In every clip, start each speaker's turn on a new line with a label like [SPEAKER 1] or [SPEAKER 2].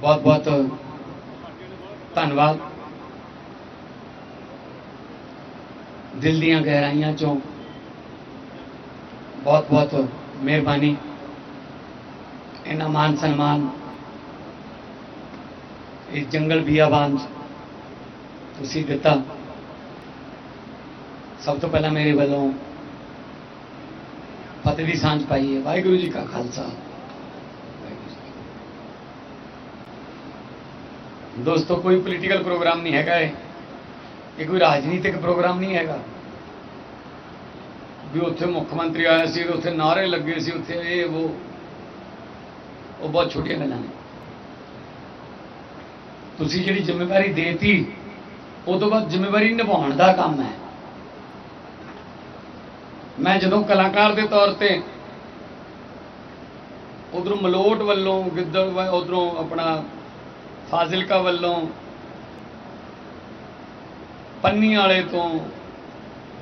[SPEAKER 1] ਬਹੁਤ ਬਹੁਤ ਧੰਨਵਾਦ। ਦਿਲ ਦੀਆਂ ਗਹਿਰਾਈਆਂ ਚੋਂ ਬਹੁਤ ਬਹੁਤ ਮਿਹਰਬਾਨੀ। ਇਹਨਾਂ ਮਾਨ ਸਨਮਾਨ ਇਸ ਜੰਗਲ ਬਿਆਬਾਨ 'ਚ ਤੁਸੀਂ ਦਿੱਤਾ। ਸਭ ਤੋਂ ਪਹਿਲਾਂ ਮੇਰੇ ਵੱਲੋਂ ਫਤਿਹ ਦੀ ਸਾਂਝ ਪਾਈ ਹੈ। ਵਾਹਿਗੁਰੂ ਜੀ ਕਾ ਖਾਲਸਾ। ਵਾਹਿਗੁਰੂ ਜੀ ਦੋਸਤੋ, ਕੋਈ ਪੋਲੀਟੀਕਲ ਪ੍ਰੋਗਰਾਮ ਨਹੀਂ ਹੈਗਾ ਇਹ। ਇਹ ਕੋਈ ਰਾਜਨੀਤਿਕ ਪ੍ਰੋਗਰਾਮ ਨਹੀਂ ਹੈਗਾ। ਵੀ ਉੱਥੇ ਮੁੱਖ ਮੰਤਰੀ ਆਇਆ ਸੀ, ਉੱਥੇ ਨਾਰੇ ਲੱਗੇ ਸੀ, ਉੱਥੇ ਇਹ, ਉਹ ਉਹ ਬਹੁਤ ਛੋਟੀਆਂ ਗੱਲਾਂ ਨੇ। ਤੁਸੀਂ ਜਿਹੜੀ ਜ਼ਿੰਮੇਵਾਰੀ ਦੇਤੀ, ਉਹ ਤੋਂ ਬਾਅਦ ਜ਼ਿੰਮੇਵਾਰੀ ਨਿਭਾਉਣ ਦਾ ਕੰਮ ਹੈ। ਮੈਂ ਜਦੋਂ ਕਲਾਕਾਰ ਦੇ ਤੌਰ ਤੇ ਉਧਰੋਂ ਮਲੋਟ ਵੱਲੋਂ, ਗਿੱਦੜ ਉਧਰੋਂ ਆਪਣਾ ਫਾਜ਼ਿਲਕਾ ਵੱਲੋਂ ਪੰਨੀ ਵਾਲੇ ਤੋਂ,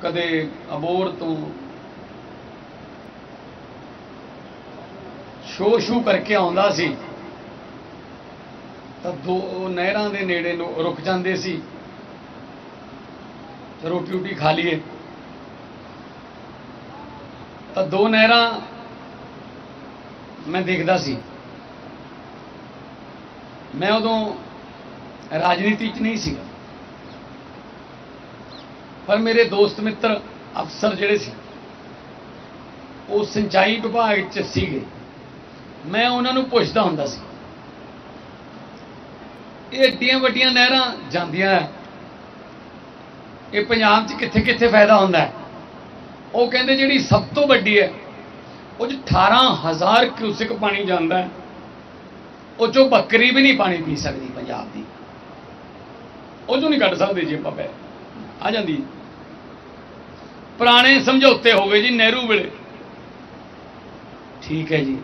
[SPEAKER 1] ਕਦੇ ਅਬੋਰ ਤੋਂ ਸ਼ੋ ਸ਼ੂ ਕਰਕੇ ਆਉਂਦਾ ਸੀ, ਤਾਂ ਦੋ ਨਹਿਰਾਂ ਦੇ ਨੇੜੇ ਲੋ- ਰੁਕ ਜਾਂਦੇ ਸੀ ਰੋਟੀ ਰੋਟੀ ਖਾ ਲਈਏ। ਤਾਂ ਦੋ ਨਹਿਰਾਂ ਮੈਂ ਦੇਖਦਾ ਸੀ। ਮੈਂ ਉਦੋਂ ਰਾਜਨੀਤੀ 'ਚ ਨਹੀਂ ਸੀਗਾ। ਪਰ ਮੇਰੇ ਦੋਸਤ ਮਿੱਤਰ ਅਫਸਰ ਜਿਹੜੇ ਸੀ, ਉਹ ਸਿੰਚਾਈ ਵਿਭਾਗ 'ਚ ਸੀਗੇ। ਮੈਂ ਉਹਨਾਂ ਨੂੰ ਪੁੱਛਦਾ ਹੁੰਦਾ ਸੀ, ਇਹ ਏਡੀਆਂ ਵੱਡੀਆਂ ਨਹਿਰਾਂ ਜਾਂਦੀਆਂ ਹੈ। ਇਹ ਪੰਜਾਬ 'ਚ ਕਿੱਥੇ ਕਿੱਥੇ ਫਾਇਦਾ ਹੁੰਦਾ ਹੈ? ਉਹ ਕਹਿੰਦੇ ਜਿਹੜੀ ਸਭ ਤੋਂ ਵੱਡੀ ਹੈ, ਉਹ 'ਚ 18000 ਕਿਊਸਿਕ ਪਾਣੀ ਜਾਂਦਾ ਉਹ ਚੋਂ ਬੱਕਰੀ ਵੀ ਨਹੀਂ ਪਾਣੀ ਪੀ ਸਕਦੀ ਪੰਜਾਬ ਦੀ। ਉਹ ਚੋਂ ਨਹੀਂ ਕੱਢ ਸਕਦੇ ਜੀ ਆਪਾਂ ਪੈ ਆ ਜਾਂਦੀ ਹੈ। ਪੁਰਾਣੇ ਸਮਝੌਤੇ ਹੋ ਗਏ ਜੀ ਨਹਿਰੂ ਵੇਲੇ। ਠੀਕ ਹੈ ਜੀ।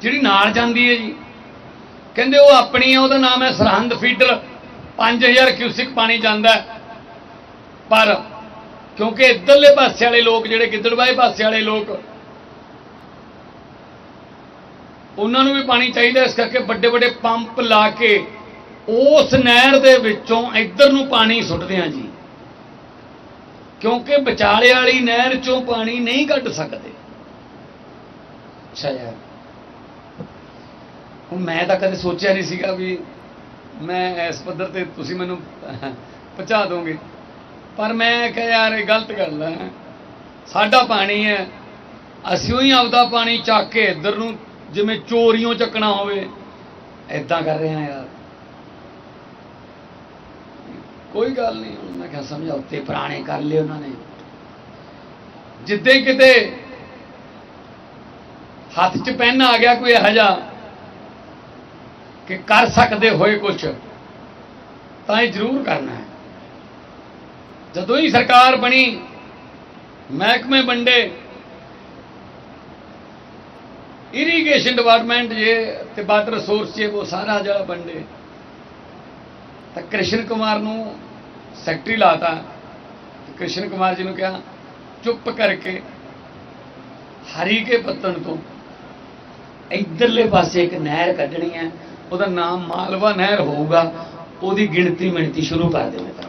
[SPEAKER 1] ਜਿਹੜੀ ਨਾਲ ਜਾਂਦੀ ਹੈ ਜੀ, ਕਹਿੰਦੇ ਉਹ ਆਪਣੀ ਹੈ, ਉਹਦਾ ਨਾਮ ਹੈ ਸਰਹੰਦ ਫੀਡਰ 5000 ਕਿਊਸਿਕ ਪਾਣੀ ਜਾਂਦਾ ਪਰ ਕਿਉਂਕਿ ਇੱਧਰਲੇ ਪਾਸੇ ਵਾਲੇ ਲੋਕ ਜਿਹੜੇ ਗਿੱਦੜਬਾਏ ਪਾਸੇ ਵਾਲੇ ਲੋਕ, ਉਹਨਾਂ ਨੂੰ ਵੀ ਪਾਣੀ ਚਾਹੀਦਾ ਇਸ ਕਰਕੇ ਵੱਡੇ ਵੱਡੇ ਪੰਪ ਲਾ ਕੇ ਉਸ ਨਹਿਰ ਦੇ ਵਿੱਚੋਂ ਇੱਧਰ ਨੂੰ ਪਾਣੀ ਸੁੱਟਦੇ ਆ ਜੀ। ਕਿਉਂਕਿ ਵਿਚਾਲੇ ਵਾਲੀ ਨਹਿਰ ਚੋਂ ਪਾਣੀ ਨਹੀਂ ਕੱਢ ਸਕਦੇ। ਅੱਛਾ ਯਾਰ। ਹੁਣ ਮੈਂ ਤਾਂ ਕਦੇ ਸੋਚਿਆ ਨਹੀਂ ਸੀਗਾ ਵੀ ਮੈਂ ਇਸ ਪੱਧਰ ਤੇ ਤੁਸੀਂ ਮੈਨੂੰ ਪਹੁੰਚਾ ਦੋਗੇ। ਪਰ ਮੈਂ ਕਿਹਾ, ਯਾਰ, ਇਹ ਗਲਤ ਗੱਲ ਹੈ ਸਾਡਾ ਪਾਣੀ ਹੈ। ਅਸੀਂ ਹੀ ਆਪਦਾ ਪਾਣੀ ਚੱਕ ਕੇ ਇੱਧਰ ਨੂੰ ਜਿਵੇਂ ਚੋਰੀਆਂ ਚੱਕਣਾ ਹੋਵੇ ਐਦਾਂ ਕਰ ਰਹੇ ਹਾਂ ਯਾਰ। ਕੋਈ ਗੱਲ ਨਹੀਂ, ਮੈਂ ਕਿਹਾ ਸਮਝੌਤੇ ਪੁਰਾਣੇ ਕਰ ਲਏ ਉਹਨਾਂ ਨੇ। ਜਿੱਦੇ ਕਿਤੇ ਹੱਥ 'ਚ ਪੈਨ ਆ ਗਿਆ ਕੋਈ ਇਹੋ ਜਿਹਾ ਕਿ ਕਰ ਸਕਦੇ ਹੋਏ ਕੁਝ ਤਾਂ ਇਹ ਜ਼ਰੂਰ ਕਰਨਾ ਹੈ। ਜਦੋਂ ਹੀ ਸਰਕਾਰ ਬਣੀ, ਮਹਿਕਮੇ ਵੰਡੇ। ਇਰੀਗੇਸ਼ਨ ਡਿਪਾਰਟਮੈਂਟ ਜੇ ਤੇ ਵਾਟਰ ਰਿਸੋਰਸ ਜੇ, ਉਹ ਸਾਰਾ ਜਿਹੜਾ ਵੰਡੇ। ਤਾਂ ਕ੍ਰਿਸ਼ਨ ਕੁਮਾਰ ਨੂੰ ਸੈਕਟਰੀ ਲਾਤਾ। ਤੇ ਕ੍ਰਿਸ਼ਨ ਕੁਮਾਰ ਜੀ ਨੂੰ ਕਿਹਾ, ਚੁੱਪ ਕਰਕੇ ਹਰੀ ਕੇ ਪੱਤਣ ਤੋਂ ਇਧਰਲੇ ਪਾਸੇ ਇੱਕ ਨਹਿਰ ਕੱਢਣੀ ਹੈ। ਉਹਦਾ ਨਾਮ ਮਾਲਵਾ ਨਹਿਰ ਹੋਊਗਾ। ਉਹਦੀ ਗਿਣਤੀ ਮਿਣਤੀ ਸ਼ੁਰੂ ਕਰ ਦੇ ਮੇਰਾ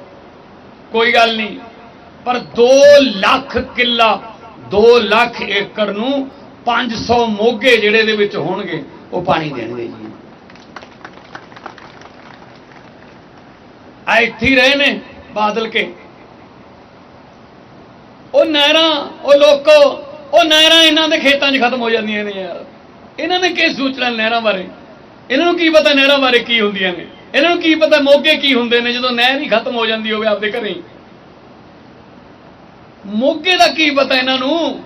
[SPEAKER 1] ਕੋਈ ਗੱਲ ਨਹੀਂ। ਪਰ 2 ਲੱਖ ਕਿੱਲਾ 2 ਲੱਖ ਏਕੜ ਨੂੰ 500 ਮੋਗੇ ਜਿਹੜੇ ਦੇ ਵਿੱਚ ਹੋਣਗੇ, ਉਹ ਪਾਣੀ ਦੇਣਗੇ ਜੀ। ਆ ਇੱਥੇ ਰਹੇ ਨੇ ਬਾਦਲ ਕੇ। ਉਹ ਨਹਿਰਾਂ, ਉਹ ਲੋਕੋ, ਉਹ ਨਹਿਰਾਂ ਇਹਨਾਂ ਦੇ ਖੇਤਾਂ 'ਚ ਖਤਮ ਹੋ ਜਾਂਦੀਆਂ ਨੇ ਯਾਰ। ਇਹਨਾਂ ਨੇ ਕੀ ਸੋਚਣਾ ਨਹਿਰਾਂ ਬਾਰੇ? ਇਹਨਾਂ ਨੂੰ ਕੀ ਪਤਾ ਨਹਿਰਾਂ ਬਾਰੇ ਕੀ ਹੁੰਦੀਆਂ ਨੇ? ਇਹਨਾਂ ਨੂੰ ਕੀ ਪਤਾ ਮੋਗੇ ਕੀ ਹੁੰਦੇ ਨੇ, ਜਦੋਂ ਨਹਿਰ ਹੀ ਖਤਮ ਹੋ ਜਾਂਦੀ ਹੋਵੇ ਆਪਦੇ ਘਰੇ। ਮੋਗੇ ਦਾ ਕੀ ਪਤਾ ਇਹਨਾਂ ਨੂੰ?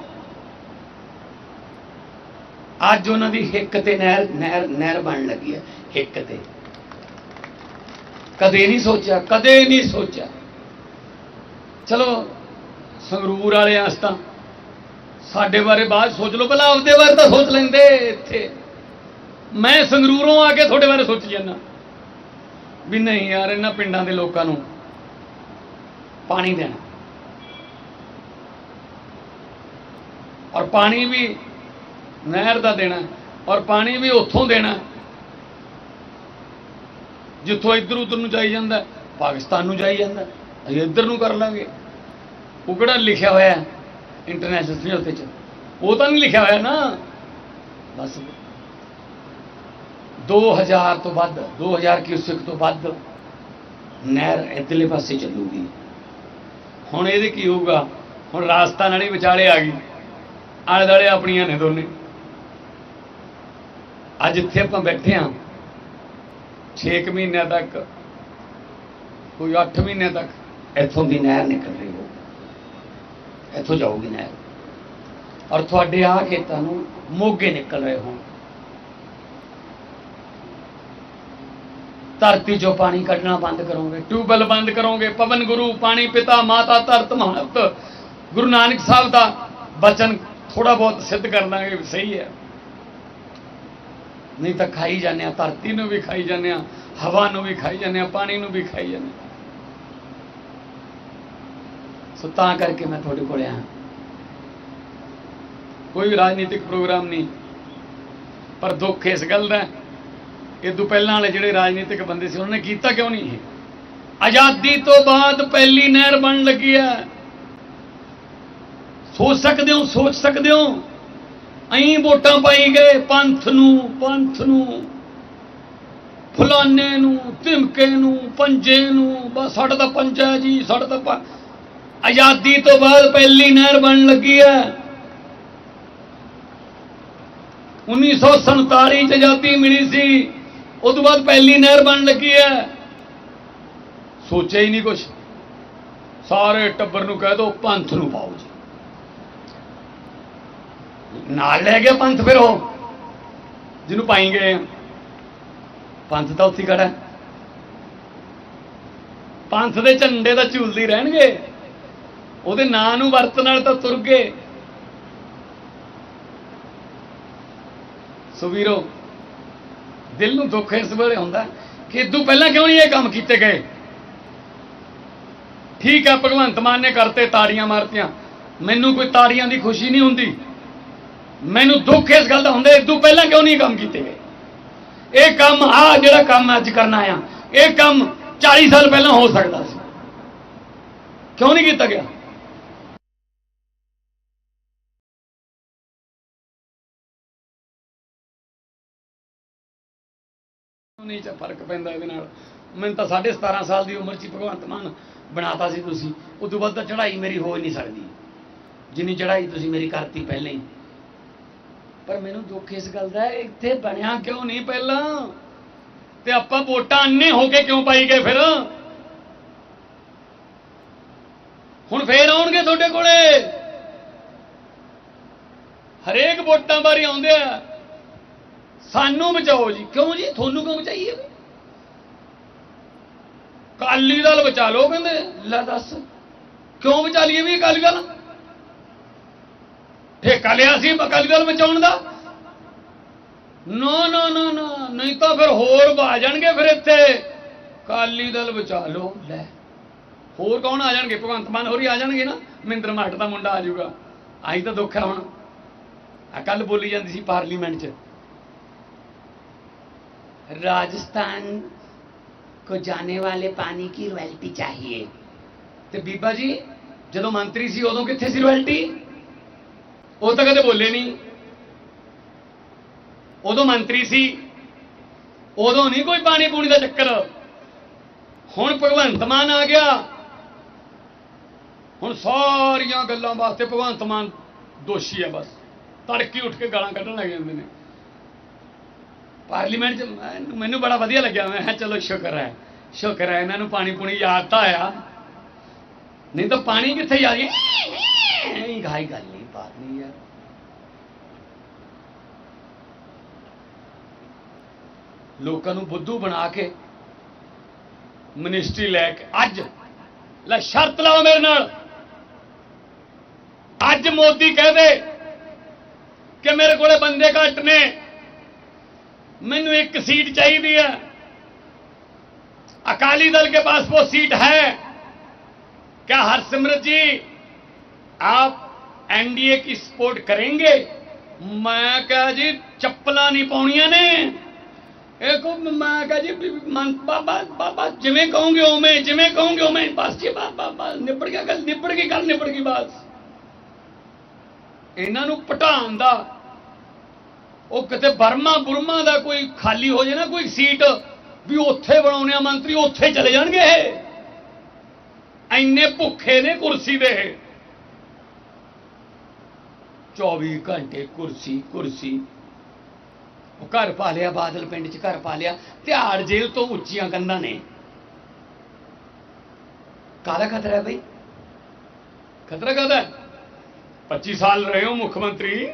[SPEAKER 1] ਅੱਜ ਉਹਨਾਂ ਦੀ ਹਿੱਕ ਤੇ ਨਹਿਰ ਨਹਿਰ ਨਹਿਰ ਬਣ ਲੱਗੀ ਹੈ, ਹਿੱਕ ਤੇ। ਕਦੇ ਨਹੀਂ ਸੋਚਿਆ, ਕਦੇ ਨਹੀਂ ਸੋਚਿਆ। ਚਲੋ, ਸੰਗਰੂਰ ਵਾਲੇ ਆਸ ਤਾਂ ਸਾਡੇ ਬਾਰੇ ਬਾਅਦ ਸੋਚ ਲਓ ਪਹਿਲਾਂ ਆਪਦੇ ਬਾਰੇ ਤਾਂ ਸੋਚ ਲੈਂਦੇ ਇੱਥੇ। ਮੈਂ ਸੰਗਰੂਰੋਂ ਆ ਕੇ ਤੁਹਾਡੇ ਬਾਰੇ ਸੋਚ ਜਾਂਦਾ। ਵੀ ਨਹੀਂ ਯਾਰ, ਇਹਨਾਂ ਪਿੰਡਾਂ ਦੇ ਲੋਕਾਂ ਨੂੰ ਪਾਣੀ ਦੇਣਾ। ਔਰ ਪਾਣੀ ਵੀ ਨਹਿਰ ਦਾ ਦੇਣਾ, ਔਰ ਪਾਣੀ ਵੀ ਉੱਥੋਂ ਦੇਣਾ, ਜਿੱਥੋਂ ਇੱਧਰ ਉੱਧਰ ਨੂੰ ਜਾਈ ਜਾਂਦਾ, ਪਾਕਿਸਤਾਨ ਨੂੰ ਜਾਈ ਜਾਂਦਾ, ਅਸੀਂ ਇੱਧਰ ਨੂੰ ਕਰ ਲਾਂਗੇ। ਉਹ ਕਿਹੜਾ ਲਿਖਿਆ ਹੋਇਆ ਇੰਟਰਨੈਸ਼ਨਲ ਸਮਝੌਤੇ 'ਚ ਉਹ ਤਾਂ ਨਹੀਂ ਲਿਖਿਆ ਹੋਇਆ ਨਾ। ਬਸ। 2000 ਤੋਂ ਵੱਧ 2000 ਕਿਊਸਿਕ ਤੋਂ ਵੱਧ ਨਹਿਰ ਇੱਧਰਲੇ ਪਾਸੇ ਚੱਲੂਗੀ। ਹੁਣ ਇਹਦੇ ਕੀ ਹੋਊਗਾ? ਹੁਣ ਰਾਸਤਾ ਨਾਲੇ ਵਿਚਾਲੇ ਆ ਗਈ। ਆਲੇ ਦੁਆਲੇ ਆਪਣੀਆਂ ਨੇ ਦੋਨੇ। ਅੱਜ ਇੱਥੇ ਆਪਾਂ ਬੈਠੇ ਹਾਂ। 6 ਮਹੀਨਿਆਂ ਤੱਕ, ਕੋਈ 8 ਮਹੀਨਿਆਂ ਤੱਕ ਇੱਥੋਂ ਦੀ ਨਹਿਰ ਨਿਕਲ ਰਹੀ ਹੋ ਇੱਥੋਂ ਜਾਊਗੀ ਨਹਿਰ। ਔਰ ਤੁਹਾਡੇ ਆ ਖੇਤਾਂ ਨੂੰ ਮੋਗੇ ਨਿਕਲ ਰਹੇ ਹੋਣ। ਧਰਤੀ ਚੋਂ ਪਾਣੀ ਕੱਢਣਾ ਬੰਦ ਕਰੋਗੇ। ਟਿਊਬਵੈਲ ਬੰਦ ਕਰੋਗੇ। ਪਵਨ ਗੁਰੂ, ਪਾਣੀ ਪਿਤਾ, ਮਾਤਾ, ਧਰਤ ਮਹਤ ਗੁਰੂ ਨਾਨਕ ਸਾਹਿਬ ਦਾ ਬਚਨ ਥੋੜਾ ਬਹੁਤ ਸਿੱਧ ਕਰ ਦਾਂਗੇ ਸਹੀ ਹੈ। ਨਹੀਂ ਤਾਂ ਖਾਈ ਜਾਂਦੇ ਆ ਧਰਤੀ ਨੂੰ ਵੀ ਖਾਈ ਜਾਂਦੇ ਆ ਹਵਾ ਨੂੰ ਵੀ ਖਾਈ ਜਾਂਦੇ ਆ ਪਾਣੀ ਨੂੰ ਵੀ ਖਾਈ ਜਾਂਦੇ ਸੋ ਤਾਂ ਕਰਕੇ ਮੈਂ ਤੁਹਾਡੇ ਕੋਲ ਆਇਆ। ਕੋਈ ਰਾਜਨੀਤਿਕ ਪ੍ਰੋਗਰਾਮ ਨਹੀਂ, ਪਰ ਦੁੱਖ ਇਸ ਗੱਲ ਦਾ ਹੈ, ਇਹ ਤੋਂ ਪਹਿਲਾਂ ਵਾਲੇ ਜਿਹੜੇ ਰਾਜਨੀਤਿਕ ਬੰਦੇ ਸੀ ਉਹਨਾਂ ਨੇ ਕੀਤਾ ਕਿਉਂ ਨਹੀਂ ਇਹ? ਆਜ਼ਾਦੀ ਤੋਂ ਬਾਅਦ ਪਹਿਲੀ ਨਹਿਰ ਬਣ ਲੱਗੀ ਹੈ। ਸੋਚ ਸਕਦੇ ਹੋ ਸੋਚ ਸਕਦੇ ਹੋ? ਅਹੀਂ ਵੋਟਾਂ ਪਾਈ ਗਏ ਪੰਥ ਨੂੰ ਪੰਥ ਨੂੰ ਫਲਾਨੇ ਨੂੰ ਧਿਮਕੇ ਨੂੰ ਪੰਜੇ ਨੂੰ ਬਸ ਸਾਡਾ ਤਾਂ ਪੰਜਾ ਹੈ ਜੀ ਸਾਡਾ ਤਾਂ ਆਜ਼ਾਦੀ ਤੋਂ ਬਾਅਦ ਪਹਿਲੀ ਨਹਿਰ ਬਣ ਲੱਗੀ ਹੈ। 1947 ਚ ਆਜ਼ਾਦੀ ਮਿਲੀ ਸੀ। ਉਸ ਤੋਂ ਬਾਅਦ ਪਹਿਲੀ ਨਹਿਰ ਬਣ ਲੱਗੀ ਹੈ। ਸੋਚਿਆ ਹੀ ਨਹੀਂ ਕੁਛ। ਸਾਰੇ ਟੱਬਰ ਨੂੰ ਕਹਿ ਦੋ, ਪੰਥ ਨੂੰ ਪਾਓ ਜੀ। ਨਾਲ ਲੈ ਗਿਆ ਪੰਥ ਫਿਰ ਉਹ, ਜਿਹਨੂੰ ਪਾਈ ਗਏ ਪੰਥ ਤਾਂ ਉੱਥੇ ਖੜਾ ਪੰਥ ਦੇ ਝੰਡੇ ਤਾਂ ਝੂਲਦੇ ਰਹਿਣਗੇ। ਉਹਦੇ ਨਾਂ ਨੂੰ ਵਰਤ ਨਾਲ ਤਾਂ ਤੁਰ ਗਏ। ਸੋ ਵੀਰੋ ਦਿਲ ਨੂੰ ਦੁੱਖ ਇਸ ਵੇਲੇ ਹੁੰਦਾ ਕਿ ਇਦੋਂ ਪਹਿਲਾਂ ਕਿਉਂ ਨਹੀਂ ਇਹ ਕੰਮ ਕੀਤੇ ਗਏ? ਠੀਕ ਹੈ ਭਗਵੰਤ ਮਾਨ ਨੇ ਕਰਤੇ ਤਾੜੀਆਂ ਮਾਰਤੀਆਂ। ਮੈਨੂੰ ਕੋਈ ਤਾੜੀਆਂ ਦੀ ਖੁਸ਼ੀ ਨਹੀਂ ਹੁੰਦੀ। ਮੈਨੂੰ ਦੁੱਖ ਇਸ ਗੱਲ ਦਾ ਹੁੰਦਾ, ਇਦੋਂ ਪਹਿਲਾਂ ਕਿਉਂ ਨਹੀਂ ਕੰਮ ਕੀਤੇ ਗਏ? ਇਹ ਕੰਮ ਆ ਜਿਹੜਾ ਕੰਮ ਅੱਜ ਕਰਨਾ ਆ, ਇਹ ਕੰਮ 40 ਸਾਲ ਪਹਿਲਾਂ ਹੋ ਸਕਦਾ ਸੀ। ਕਿਉਂ ਨਹੀਂ ਕੀਤਾ ਗਿਆ? ਨਹੀਂ ਚ ਫ਼ਰਕ ਪੈਂਦਾ ਇਹਦੇ ਨਾਲ। ਮੈਨੂੰ ਤਾਂ 17.5 ਸਾਲ ਦੀ ਉਮਰ 'ਚ ਭਗਵੰਤ ਮਾਨ ਬਣਾਤਾ ਸੀ ਤੁਸੀਂ। ਉਸ ਤੋਂ ਬਾਅਦ ਤਾਂ ਚੜ੍ਹਾਈ ਮੇਰੀ ਹੋ ਹੀ ਨਹੀਂ ਸਕਦੀ। ਜਿੰਨੀ ਚੜ੍ਹਾਈ ਤੁਸੀਂ ਮੇਰੀ ਕਰਤੀ ਪਹਿਲਾਂ ਹੀ। ਪਰ ਮੈਨੂੰ ਦੁੱਖ ਇਸ ਗੱਲ ਦਾ ਇੱਥੇ ਬਣਿਆ ਕਿਉਂ ਨਹੀਂ ਪਹਿਲਾਂ? ਤੇ ਆਪਾਂ ਵੋਟਾਂ ਅੰਨੇ ਹੋ ਕੇ ਕਿਉਂ ਪਾਈ ਗਏ ਫਿਰ? ਹੁਣ ਫੇਰ ਆਉਣਗੇ ਤੁਹਾਡੇ ਕੋਲੇ। ਹਰੇਕ ਵੋਟਾਂ ਬਾਰੇ ਆਉਂਦੇ ਆ। ਸਾਨੂੰ ਬਚਾਓ ਜੀ। ਕਿਉਂ ਜੀ? ਤੁਹਾਨੂੰ ਕਿਉਂ ਬਚਾਈਏ ਕਾਲੀ ਦਲ ਬਚਾ ਲਓ ਕਹਿੰਦੇ। ਲੈ ਦੱਸ। ਕਿਉਂ ਬਚਾ ਲਈਏ ਵੀ ਅਕਾਲੀ ਦਲ? ਠੇਕਾ ਲਿਆ ਸੀ ਅਕਾਲੀ ਦਲ ਬਚਾਉਣ ਦਾ। ਨਾ ਨਾ ਨਾ ਨਾ। ਨਹੀਂ ਤਾਂ ਫਿਰ ਹੋਰ ਆ ਜਾਣਗੇ ਫਿਰ ਇੱਥੇ। ਕਾਲੀ ਦਲ ਬਚਾ ਲਓ। ਲੈ। ਹੋਰ ਕੌਣ ਆ ਜਾਣਗੇ? ਭਗਵੰਤ ਮਾਨ ਹੋਰੀ ਆ ਜਾਣਗੇ ਨਾ। ਮਹਿੰਦਰ ਮਾਟ ਦਾ ਮੁੰਡਾ ਆ ਜਾਊਗਾ। ਆਹੀ ਤਾਂ ਦੁੱਖ ਹੈ ਹੁਣ। ਆ ਕੱਲ ਬੋਲੀ ਜਾਂਦੀ ਸੀ ਪਾਰਲੀਮੈਂਟ 'ਚ। राजस्थान को ਜਾਣੇ ਵਾਲੇ ਪਾਣੀ ਕੀ ਰਾਇਲਟੀ ਚਾਹੀਏ ਤੇ ਬੀਬਾ ਜੀ ਜਦੋਂ ਮੰਤਰੀ ਸੀ ਉਦੋਂ ਕਿੱਥੇ ਸੀ ਰਾਇਲਟੀ ਉਹ ਤਾਂ ਕਦੇ ਬੋਲੇ ਨਹੀਂ ਉਦੋਂ ਮੰਤਰੀ ਸੀ ਉਦੋਂ ਨਹੀਂ ਕੋਈ ਪਾਣੀ ਪੂਣੀ ਦਾ ਚੱਕਰ ਹੁਣ ਭਗਵੰਤ ਮਾਨ ਆ ਗਿਆ ਹੁਣ ਸਾਰੀਆਂ ਗੱਲਾਂ ਵਾਸਤੇ ਭਗਵੰਤ ਮਾਨ ਦੋਸ਼ੀ ਹੈ ਬਸ ਤੜਕੀ ਉੱਠ ਕੇ ਗਾਲਾਂ ਕੱਢਣ ਲੱਗ ਜਾਂਦੇ ਨੇ ਪਾਰਲੀਮੈਂਟ ਚ ਮੈਨੂੰ- ਬੜਾ ਵਧੀਆ ਲੱਗਿਆ। ਮੈਂ ਕਿਹਾ, ਚਲੋ ਸ਼ੁਕਰ ਹੈ। ਸ਼ੁਕਰ ਹੈ, ਇਹਨਾਂ ਨੂੰ ਪਾਣੀ ਪੂਣੀ ਯਾਦ ਤਾਂ ਆਇਆ। ਨਹੀਂ ਤਾਂ ਪਾਣੀ ਕਿੱਥੇ ਜਾ ਰਹੀ ਹੈ? ਗਾਈ ਗੱਲ ਨਹੀਂ, ਬਾਤ ਨਹੀਂ ਯਾਰ। ਲੋਕਾਂ ਨੂੰ ਬੁੱਧੂ ਬਣਾ ਕੇ ਮਿਨਿਸਟਰੀ ਲੈ ਕੇ ਅੱਜ, ਲੈ ਸ਼ਰਤ ਲਾਓ ਮੇਰੇ ਨਾਲ। ਅੱਜ ਮੋਦੀ ਕਹਦੇ ਕਿ ਮੇਰੇ ਕੋਲੇ ਬੰਦੇ ਘੱਟ ਨੇ। ਮੈਨੂੰ ਇੱਕ ਸੀਟ ਚਾਹੀਦੀ ਹੈ अकाली दल के पास वो सीट है क्या हरसिमरत जी आप एनडीए की सपोर्ट करेंगे मैं कहा जी ਚੱਪਲਾਂ ਨਹੀਂ ਪਾਉਣੀਆਂ ਨੇ ਇਹ ਕੋ ਮੈਂ ਕਹਾ ਜੀ ਵੀ ਮਨ ਬਾਬਾ ਬਾਬਾ ਜਿਵੇਂ ਕਹੋਗੇ ਉਵੇਂ ਜਿਵੇਂ ਕਹੋਗੇ ਉਵੇਂ ਬਸ ਜੀ ਬਾਬਾ ਬਸ ਨਿਬੜ ਗਿਆ ਗੱਲ ਨਿਬੜ ਗਈ ਗੱਲ ਨਿਬੜ ਗਈ ਬਸ ਇਹਨਾਂ ਨੂੰ ਪਟਾਉਣ ਦਾ ਉਹ ਕਿਤੇ ਬਰਮਾ ਬੁਰਮਾ ਦਾ ਕੋਈ ਖਾਲੀ ਹੋ ਜੇ ਨਾ ਕੋਈ ਸੀਟ, ਵੀ ਉੱਥੇ ਬਣਾਉਣੇ ਆ ਮੰਤਰੀ, ਉੱਥੇ ਚਲੇ ਜਾਣਗੇ ਇਹ। ਐਨੇ ਭੁੱਖੇ ਨੇ ਕੁਰਸੀ ਦੇ। ਇਹ। 24 ਘੰਟੇ ਕੁਰਸੀ ਕੁਰਸੀ। ਉਹ ਘਰ ਪਾ ਲਿਆ, ਬਾਦਲ ਪਿੰਡ 'ਚ ਘਰ ਪਾ ਲਿਆ। ਤਿਹਾੜ ਜੇਲ੍ਹ ਤੋਂ ਉੱਚੀਆਂ ਕੰਧਾਂ ਨੇ। ਕਾਹਦਾ ਖਤਰਾ ਹੈ ਬਈ? ਖਤਰਾ ਕਾਹਦਾ ਹੈ? 25 ਸਾਲ ਰਹੇ ਹੋ ਮੁੱਖ ਮੰਤਰੀ।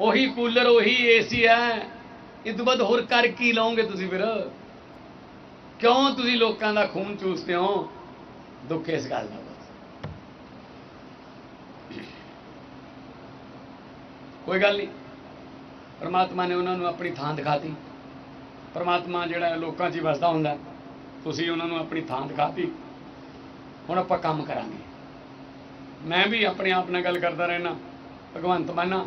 [SPEAKER 1] ਉਹੀ ਕੂਲਰ, ਉਹੀ ਏਸੀ ਹੈ। ਇਹ ਤੋਂ ਬਾਅਦ ਹੋਰ ਕਰ ਕੀ ਲਓਗੇ ਤੁਸੀਂ ਫਿਰ? ਕਿਉਂ ਤੁਸੀਂ ਲੋਕਾਂ ਦਾ ਖੂਨ ਚੂਸਦੇ ਹੋ? ਦੁੱਖ ਇਸ ਗੱਲ ਦਾ ਕੋਈ ਗੱਲ ਨਹੀਂ। ਪਰਮਾਤਮਾ ਨੇ ਉਹਨਾਂ ਨੂੰ ਆਪਣੀ ਥਾਂ ਦਿਖਾਤੀ। ਪਰਮਾਤਮਾ ਜਿਹੜਾ ਲੋਕਾਂ 'ਚ ਹੀ ਵਸਦਾ ਹੁੰਦਾ। ਤੁਸੀਂ ਉਹਨਾਂ ਨੂੰ ਆਪਣੀ ਥਾਂ ਦਿਖਾਤੀ। ਹੁਣ ਆਪਾਂ ਕੰਮ ਕਰਾਂਗੇ। ਮੈਂ ਵੀ ਆਪਣੇ ਆਪ ਨਾਲ ਗੱਲ ਕਰਦਾ ਰਹਿਣਾ ਭਗਵੰਤ ਮਾਨਾ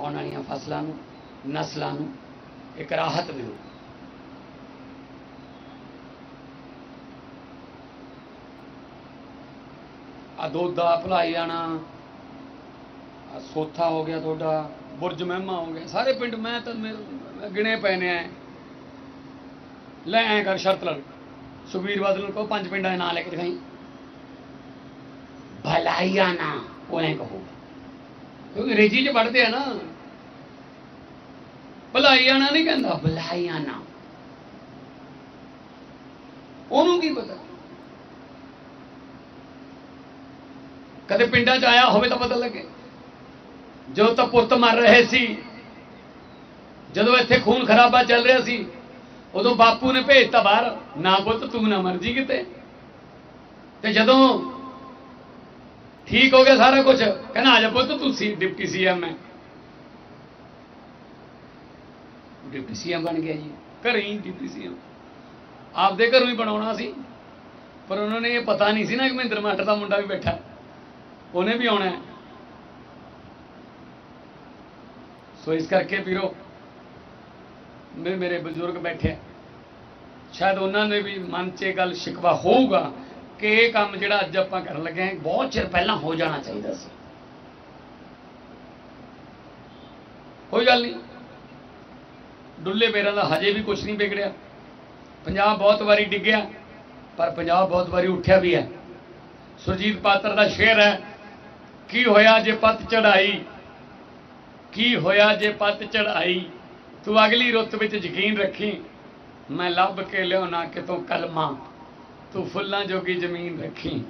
[SPEAKER 1] ਆਉਣ ਵਾਲੀਆਂ ਫਸਲਾਂ ਨੂੰ, ਨਸਲਾਂ ਨੂੰ ਇੱਕ ਰਾਹਤ ਮਿਲੂ। ਆ ਦੁੱਧ ਦਾ ਭਲਾਈ ਆਣਾ ਆ ਸੋਥਾ ਹੋ ਗਿਆ ਤੁਹਾਡਾ, ਬੁਰਜ ਮਹਿਮਾ ਹੋ ਗਿਆ, ਸਾਰੇ ਪਿੰਡ ਮੈਂ ਤਾਂ ਮੇਰੇ ਗਿਣੇ ਪਏ ਨੇ ਲੈ ਐ ਕਰ ਸ਼ਰਤ ਲਾ ਸੁਖਬੀਰ ਬਾਦਲ ਨੂੰ ਕਹੋ ਪੰਜ ਪਿੰਡਾਂ ਦੇ ਨਾਂ ਲੈ ਕੇ ਦਿਖਾਈ। ਭਲਾਈਆਣਾ ਉਹ ਐ ਕਹੋ। ਅੰਗਰੇਜ਼ੀ ਚ ਪੜ੍ਹਦੇ ਆ ਨਾ। ਭਲਾਈਆਣਾ ਨਹੀਂ ਕਹਿੰਦਾ। ਭਲਾਈਆਣਾ। ਉਹਨੂੰ ਕੀ ਪਤਾ? ਕਦੇ ਪਿੰਡਾਂ 'ਚ ਆਇਆ ਹੋਵੇ ਤਾਂ ਪਤਾ ਲੱਗੇ। ਜਦੋਂ ਤਾਂ ਪੁੱਤ ਮਰ ਰਹੇ ਸੀ ਜਦੋਂ ਇੱਥੇ ਖੂਨ ਖਰਾਬਾ ਚੱਲ ਰਿਹਾ ਸੀ ਉਦੋਂ ਬਾਪੂ ਨੇ ਭੇਜਤਾ ਬਾਹਰ ਨਾ ਪੁੱਤ ਤੂੰ ਨਾ ਮਰ ਜੀ ਕਿਤੇ। ਤੇ ਜਦੋਂ ਠੀਕ ਹੋ ਗਿਆ ਸਾਰਾ ਕੁਝ ਕਹਿੰਦਾ, ਆ ਜਾ ਪੁੱਤ, ਤੂੰ ਸੀ, ਡਿਪਟੀ ਸੀਐਮ ਹੈ। ਡਿਪਟੀ ਸੀਐਮ ਬਣ ਗਿਆ ਜੀ। ਘਰੇ ਹੀ ਡਿਪਟੀ ਸੀਐਮ। ਆਪਦੇ ਘਰੋਂ ਹੀ ਬਣਾਉਣਾ ਸੀ। ਪਰ ਉਹਨਾਂ ਨੇ ਇਹ ਪਤਾ ਨਹੀਂ ਸੀ ਨਾ ਕਿ ਮਹਿੰਦਰ ਮਾਟਰ ਦਾ ਮੁੰਡਾ ਵੀ ਬੈਠਾ ਉਹਨੇ ਵੀ ਆਉਣਾ ਸੋ ਇਸ ਕਰਕੇ ਵੀਰੋ, ਮੇ ਮੇਰੇ ਬਜ਼ੁਰਗ ਬੈਠੇ ਸ਼ਾਇਦ ਉਹਨਾਂ ਨੇ ਵੀ ਮਨ 'ਚ ਇਹ ਗੱਲ ਸ਼ਿਕਵਾ ਹੋਊਗਾ ਕਿ ਇਹ ਕੰਮ ਜਿਹੜਾ ਅੱਜ ਆਪਾਂ ਕਰਨ ਲੱਗੇ ਹਾਂ, ਬਹੁਤ ਚਿਰ ਪਹਿਲਾਂ ਹੋ ਜਾਣਾ ਚਾਹੀਦਾ ਸੀ। ਕੋਈ ਗੱਲ ਨਹੀਂ। ਡੁੱਲੇ ਬੇਰਾਂ ਦਾ ਹਜੇ ਵੀ ਕੁਝ ਨਹੀਂ ਵਿਗੜਿਆ। ਪੰਜਾਬ ਬਹੁਤ ਵਾਰੀ ਡਿੱਗਿਆ, ਪਰ ਪੰਜਾਬ ਬਹੁਤ ਵਾਰੀ ਉੱਠਿਆ ਵੀ ਹੈ। ਸੁਰਜੀਤ ਪਾਤਰ ਦਾ ਸ਼ੇਰ ਹੈ, ਕੀ ਹੋਇਆ ਜੇ ਪੱਤ ਚੜਾਈ ਕੀ ਹੋਇਆ ਜੇ ਪੱਤ ਚੜਾਈ ਤੂੰ ਅਗਲੀ ਰੁੱਤ ਵਿੱਚ ਯਕੀਨ ਰੱਖੀ, ਮੈਂ ਲੱਭ ਕੇ ਲਿਆਉਣਾ ਕਿਤੋਂ ਕਲਮਾ। ਤੂੰ ਫੁੱਲਾਂ ਜੋਗੀ ਜ਼ਮੀਨ ਰੱਖੀ।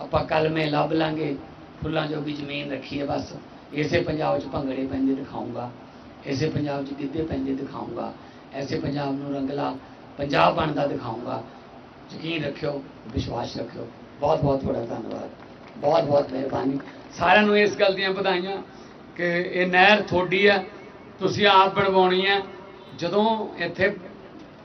[SPEAKER 1] ਆਪਾਂ ਕਲਮੇ ਲੱਭ ਲਾਂਗੇ, ਫੁੱਲਾਂ ਜੋਗੀ ਜ਼ਮੀਨ ਰੱਖੀ ਹੈ ਬਸ। ਇਸੇ ਪੰਜਾਬ 'ਚ ਭੰਗੜੇ ਪੈਂਦੇ ਦਿਖਾਊਂਗਾ। ਇਸੇ ਪੰਜਾਬ 'ਚ ਗਿੱਧੇ ਪੈਂਦੇ ਦਿਖਾਊਂਗਾ। ਐਸੇ ਪੰਜਾਬ ਨੂੰ ਰੰਗਲਾ ਪੰਜਾਬ ਬਣਦਾ ਦਿਖਾਊਂਗਾ। ਯਕੀਨ ਰੱਖਿਓ, ਵਿਸ਼ਵਾਸ ਰੱਖਿਓ। ਬਹੁਤ ਬਹੁਤ ਤੁਹਾਡਾ ਧੰਨਵਾਦ। ਬਹੁਤ ਬਹੁਤ ਮਿਹਰਬਾਨੀ। ਸਾਰਿਆਂ ਨੂੰ ਇਸ ਗੱਲ ਦੀਆਂ ਵਧਾਈਆਂ ਕਿ ਇਹ ਨਹਿਰ ਤੁਹਾਡੀ ਹੈ, ਤੁਸੀਂ ਆਪ ਬਣਵਾਉਣੀ ਹੈ। ਜਦੋਂ ਇੱਥੇ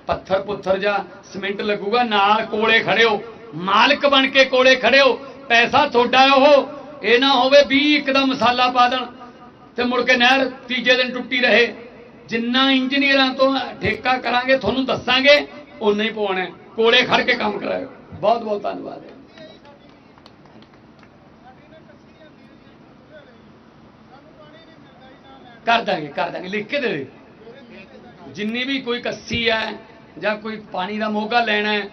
[SPEAKER 1] ਪੱਥਰ ਪੁੱਥਰ ਜਾਂ ਸਿਮੈਂਟ ਲੱਗੂਗਾ, ਨਾਲ ਕੋਲੇ ਖੜਿਓ। ਮਾਲਕ ਬਣ ਕੇ ਕੋਲੇ ਖੜਿਓ। ਪੈਸਾ ਤੁਹਾਡਾ ਉਹ, ਇਹ ਨਾ ਹੋਵੇ ਵੀ ਇੱਕਦਮ ਮਸਾਲਾ ਪਾ ਦੇਣ ਤੇ ਮੁੜ ਕੇ ਨਹਿਰ ਤੀਜੇ ਦਿਨ ਟੁੱਟੀ ਰਹੇ। ਜਿੰਨਾ ਇੰਜੀਨੀਅਰਾਂ ਤੋਂ ਠੇਕਾ ਕਰਾਂਗੇ, ਤੁਹਾਨੂੰ ਦੱਸਾਂਗੇ ਉਨਾ ਹੀ ਪਵਾਉਣਾ ਕੋਲੇ ਖੜ ਕੇ ਕੰਮ ਕਰਾਇਓ। ਬਹੁਤ ਬਹੁਤ ਧੰਨਵਾਦ। ਹੈ ਕਰ ਦਾਂਗੇ ਕਰ ਦਾਂਗੇ। ਲਿਖ ਕੇ ਦੇ ਦੇ। ਜਿੰਨੀ ਵੀ ਕੋਈ ਕੱਸੀ ਹੈ ਜਾਂ ਕੋਈ ਪਾਣੀ ਦਾ ਮੋਗਾ ਲੈਣਾ ਹੈ।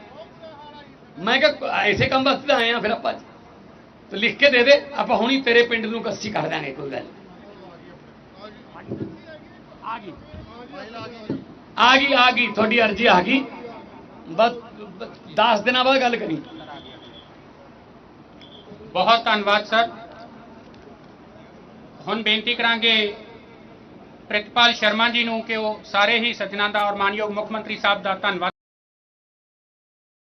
[SPEAKER 1] ਮੈਂ ਕਿਹਾ, ਐਸੇ ਕੰਮ ਵਾਸਤੇ ਤਾਂ ਆਏ ਆ ਫਿਰ ਆਪਾਂ। ਤੇ ਲਿਖ ਕੇ ਦੇ ਦੇ, ਆਪਾਂ ਹੁਣੀ ਤੇਰੇ ਪਿੰਡ ਨੂੰ ਕੱਸੀ ਕਰ ਦਾਂਗੇ ਕੋਈ ਗੱਲ ਆ ਗਈ ਆ ਗਈ ਆ ਗਈ, ਤੁਹਾਡੀ ਅਰਜ਼ੀ ਆ ਗਈ। ਬਸ 10 ਦਿਨਾਂ ਬਾਅਦ ਗੱਲ ਕਰੀ।
[SPEAKER 2] ਬਹੁਤ ਧੰਨਵਾਦ, ਸਰ। ਹੁਣ ਬੇਨਤੀ ਕਰਾਂਗੇ ਪ੍ਰਿਤਪਾਲ ਸ਼ਰਮਾ ਜੀ ਨੂੰ ਕਿ ਉਹ ਸਾਰੇ ਹੀ ਸੱਜਣਾਂ ਦਾ ਔਰ ਮਾਨਯੋਗ ਮੁੱਖ ਮੰਤਰੀ ਸਾਹਿਬ ਦਾ ਧੰਨਵਾਦ